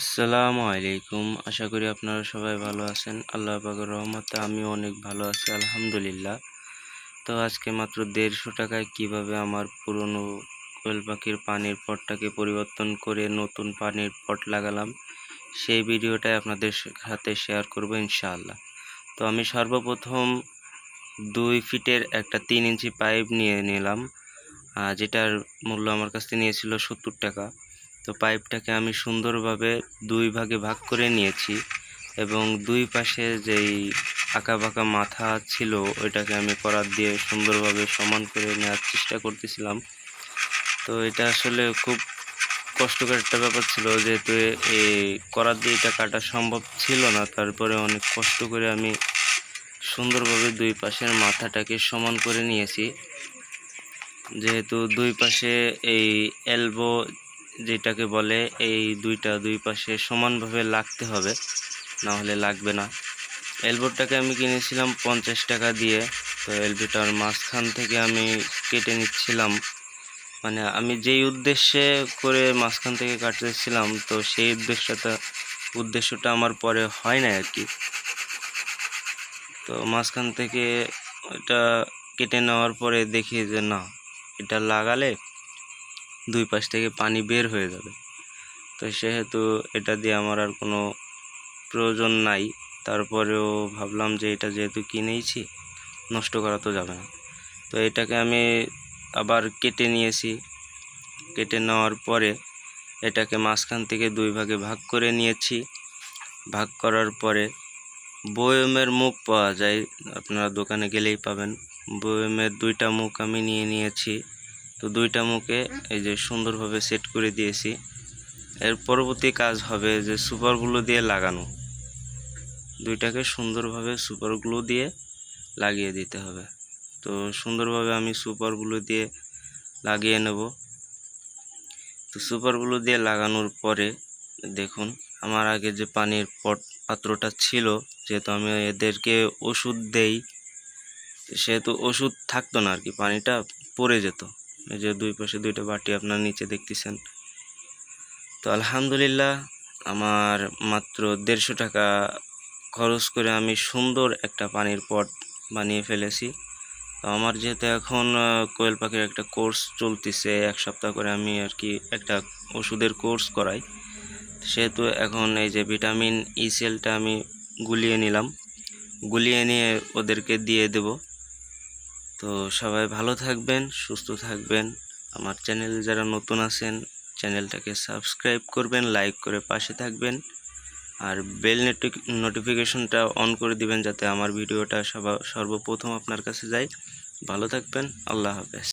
আসসালামু আলাইকুম। আশা করি আপনারা সবাই ভালো আছেন। আল্লাহ পাকের রহমতে আমি অনেক ভালো আছি, আলহামদুলিল্লাহ। তো আজকে মাত্র দেড়শো টাকায় কীভাবে আমার পুরনো কোয়েল পাখির পানির পটটাকে পরিবর্তন করে নতুন পানির পট লাগালাম, সেই ভিডিওটাই আপনাদের সাথে শেয়ার করব ইনশাআল্লাহ। তো আমি সর্বপ্রথম দুই ফিটের একটা তিন ইঞ্চি পাইপ নিয়ে নিলাম যেটার মূল্য আমার কাছ থেকে নিয়েছিল সত্তর টাকা। তো পাইপটাকে আমি সুন্দরভাবে দুই ভাগে ভাগ করে নিয়েছি এবং দুই পাশে যেই আঁকা বাঁকা মাথা ছিল, ওইটাকে আমি করাত দিয়ে সুন্দরভাবে সমান করে নেওয়ার চেষ্টা করতেছিলাম। তো এটা আসলে খুব কষ্টকর একটা ব্যাপার ছিল, যেহেতু এই করাত দিয়ে এটা কাটা সম্ভব ছিল না। তারপরে অনেক কষ্ট করে আমি সুন্দরভাবে দুই পাশের মাথাটাকে সমান করে নিয়েছি। যেহেতু দুই পাশে এই এলবো যেটাকে বলে এই দুইটা দুই পাশে সমানভাবে লাগতে হবে না হলে লাগবে না। এলবোটাকে আমি কিনেছিলাম পঞ্চাশ টাকা দিয়ে, তো এলবোটার মাঝখান থেকে আমি কেটে নিচ্ছিলাম। মানে আমি যেই উদ্দেশ্যে করে মাঝখান থেকে কাটতেছিলাম, তো সেই উদ্দেশ্যটা উদ্দেশ্যটা আমার পরে হয় না আর কি। তো মাঝখান থেকে এটা কেটে নেওয়ার পরে দেখি যে না, এটা লাগালে দুই পাশ থেকে পানি বের হয়ে যাবে। তো সেহেতু এটা দিয়ে আমার আর কোনো প্রয়োজন নাই। তারপরেও ভাবলাম যে এটা যেহেতু কিনেইছি, নষ্ট করা তো যাবে না। তো এটাকে আমি আবার কেটে নিয়েছি। কেটে নেওয়ার পরে এটাকে মাঝখান থেকে দুই ভাগে ভাগ করে নিয়েছি। ভাগ করার পরে বয়মের মুখ পাওয়া যায়, আপনারা দোকানে গেলেই পাবেন। বয়মের দুইটা মুখ আমি নিয়ে নিয়েছি। তো দুইটা মুখে এই যে সুন্দরভাবে সেট করে দিয়েছি। এর পরবর্তী কাজ হবে যে সুপারগুলো দিয়ে লাগানো। দুইটাকে সুন্দরভাবে সুপারগুলো দিয়ে লাগিয়ে দিতে হবে। তো সুন্দরভাবে আমি সুপারগুলো দিয়ে লাগিয়ে নেব। তো সুপারগুলো দিয়ে লাগানোর পরে দেখুন, আমার আগে যে পানির পট পাত্রটা ছিল, যেহেতু আমি এদেরকে ওষুধ দেই, সেহেতু ওষুধ থাকতো না আর কি, পানিটা পড়ে যেত। এই যে দুই পাশে দুইটা বাটি আপনার নিচে দেখতেছেন। তো আলহামদুলিল্লাহ আমার মাত্র দেড়শো টাকা খরচ করে আমি সুন্দর একটা পানির পট বানিয়ে ফেলেছি। তো আমার যেহেতু এখন কোয়েল পাখির একটা কোর্স চলতেছে, এক সপ্তাহ করে আমি আর কি একটা ওষুধের কোর্স করাই। সেহেতু এখন এই যে ভিটামিন ই সেলটা আমি গুলিয়ে নিলাম। গুলিয়ে নিয়ে ওদেরকে দিয়ে দেব। তো সবাই ভালো থাকবেন, সুস্থ থাকবেন। আমার চ্যানেল যারা নতুন আছেন, চ্যানেলটাকে সাবস্ক্রাইব করবেন, লাইক করে পাশে থাকবেন। আর বেল নোটিফিকেশনটা অন করে দিবেন যাতে আমার ভিডিওটা সবার সর্বপ্রথম আপনার কাছে যায়। ভালো থাকবেন, আল্লাহ হাফেজ।